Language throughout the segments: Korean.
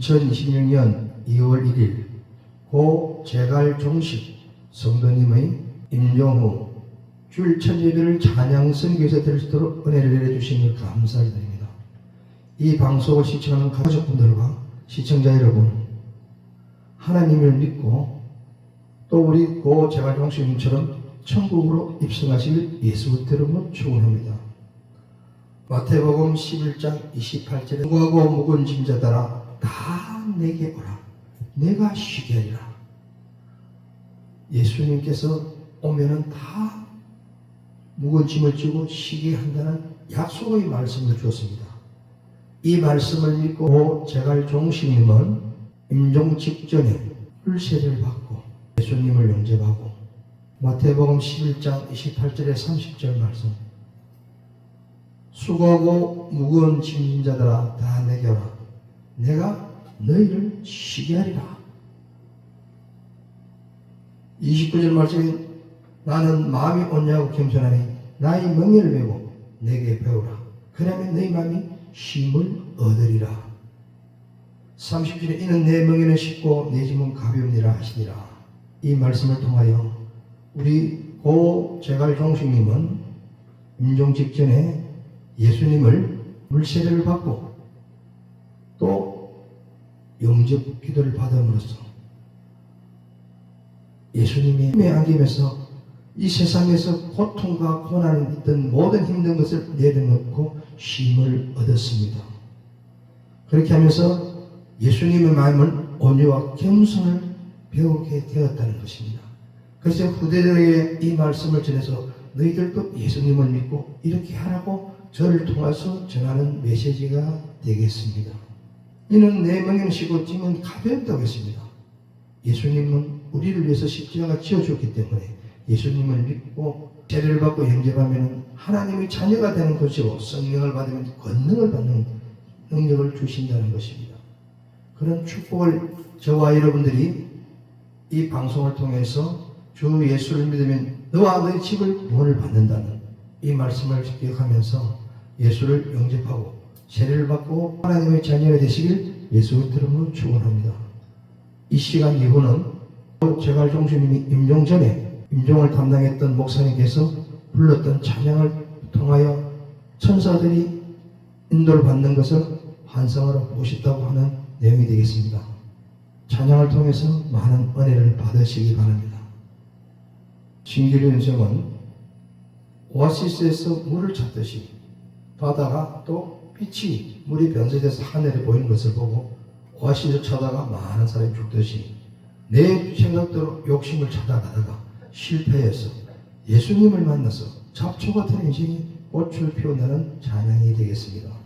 2026년 2월 1일 고 제갈 종식 성도님의 임종후 줄 천예배를 찬양 선교에서 드릴 수 있도록 은혜를 내려주신 것 감사를 드립니다. 이 방송을 시청하는 가족분들과 시청자 여러분 하나님을 믿고 또 우리 고 제갈 종식님처럼 천국으로 입성하시길 예수 이름으로 축원합니다. 마태복음 11장 28절에 누구하고 묵은 짐자들아 다 내게 오라. 내가 쉬게 하리라. 예수님께서 오면은 다 묵은 짐을 지고 쉬게 한다는 약속의 말씀을 주었습니다. 이 말씀을 믿고 제갈 종신님은 임종 직전에 불세를 받고 예수님을 영접하고 마태복음 11장 28절에 30절 말씀. 수고하고 무거운 짐진 자들아 다 내게 오라 내가 너희를 쉬게 하리라. 29절 말씀에 나는 마음이 온유하고 겸손하니 나의 명예를 메고 내게 배우라. 그러면 너희 마음이 쉼을 얻으리라. 30절에 이는 내 명예는 쉽고 내 짐은 가벼우니라 하시니라. 이 말씀을 통하여 우리 고 제갈 종식님은 임종 직전에 예수님을 물세례를 받고 또 영접 기도를 받음으로써 예수님의 힘에 안기면서 이 세상에서 고통과 고난이 있던 모든 힘든 것을 내려놓고 쉼을 얻었습니다. 그렇게 하면서 예수님의 마음을 온유와 겸손을 배우게 되었다는 것입니다. 그래서 후대들에게 이 말씀을 전해서 너희들도 예수님을 믿고 이렇게 하라고 저를 통해서 전하는 메시지가 되겠습니다. 이는 내 쉬고 짐은 가볍다고 했습니다. 예수님은 우리를 위해서 십자가 지어줬기 때문에 예수님을 믿고 세례를 받고 영접하면 하나님의 자녀가 되는 것이고 성령을 받으면 권능을 받는 능력을 주신다는 것입니다. 그런 축복을 저와 여러분들이 이 방송을 통해서 주 예수를 믿으면 너와 너의 집을 구원을 받는다는 이 말씀을 기억하면서 예수를 영접하고 세례를 받고 하나님의 자녀가 되시길 예수 이름으로 축원합니다. 이 시간 이후는 제갈 종수님이 임종 전에 임종을 담당했던 목사님께서 불렀던 찬양을 통하여 천사들이 인도를 받는 것을 환상으로 보고 싶다고 하는 내용이 되겠습니다. 찬양을 통해서 많은 은혜를 받으시기 바랍니다. 신기루 인생은 오아시스에서 물을 찾듯이 바다가 또 빛이 물이 변색돼서 하늘에 보이는 것을 보고 오아시스 찾다가 많은 사람이 죽듯이 내 생각대로 욕심을 찾아가다가 실패해서 예수님을 만나서 잡초 같은 인생이 꽃을 피운다는 찬양이 되겠습니다.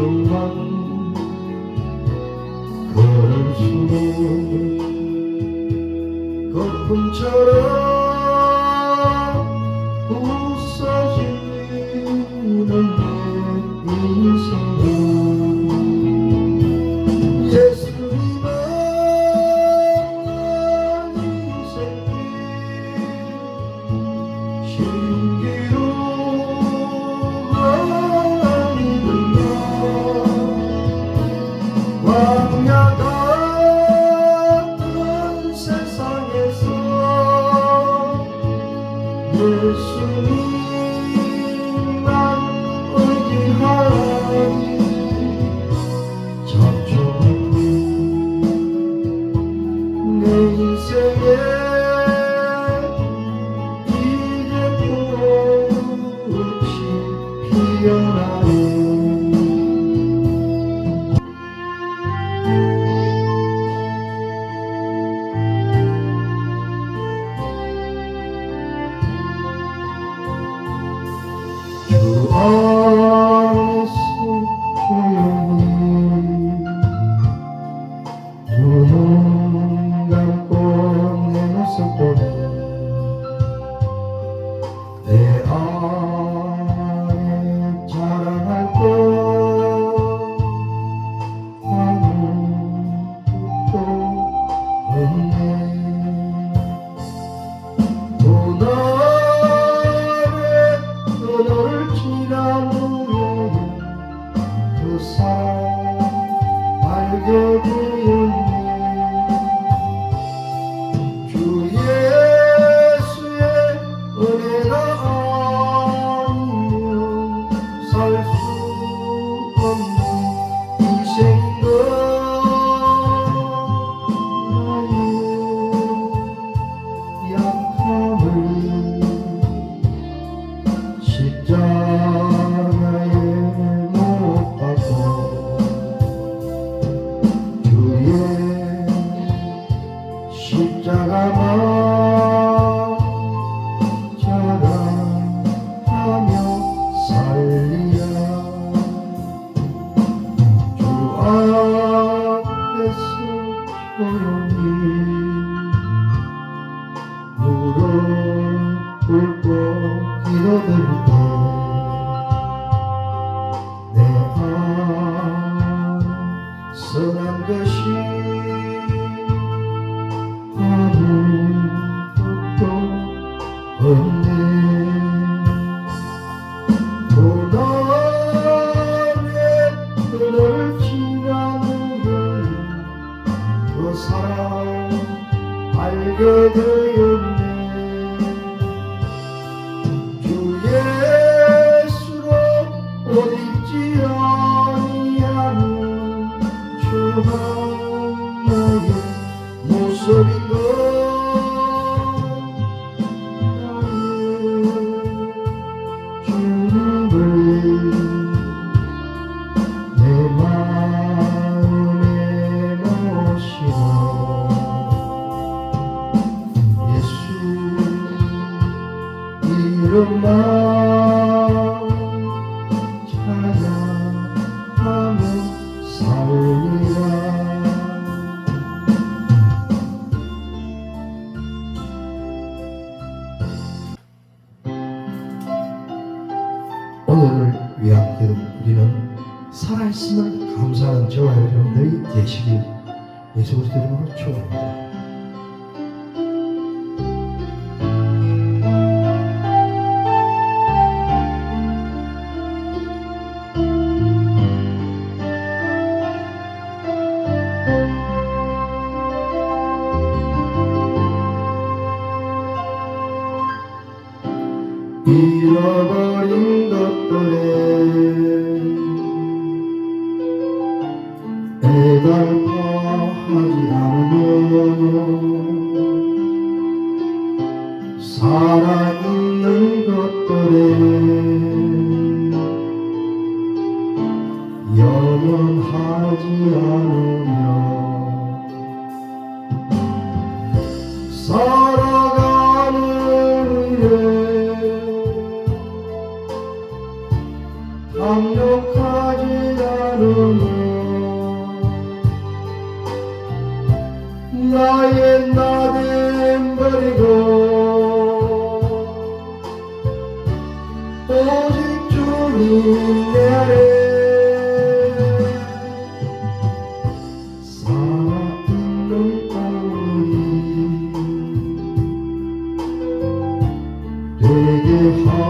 뛰었건만 걸을수록 거품처럼 amor. গো 되시길 예수 그리스도 이름으로 축원합니다. 잃어버린 것들에 떠나지 않으며 살아가는 일에 압력하지 않으며 나의 나된 버리고 오직 주님. heart.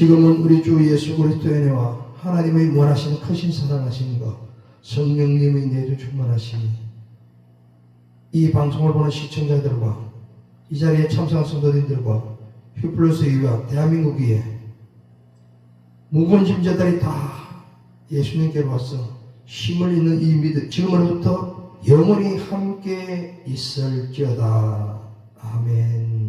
지금은 우리 주 예수 그리스도의 은혜와 하나님의 원하시는 크신 사랑하심과 성령님의 내주 충만하심이 이 방송을 보는 시청자들과 이 자리에 참석한 성도님들과 휘플러스 위와 대한민국 위에 무거운 짐자들이 다 예수님께로 와서 힘을 잃는 이 믿음 지금으로부터 영원히 함께 있을지어다. 아멘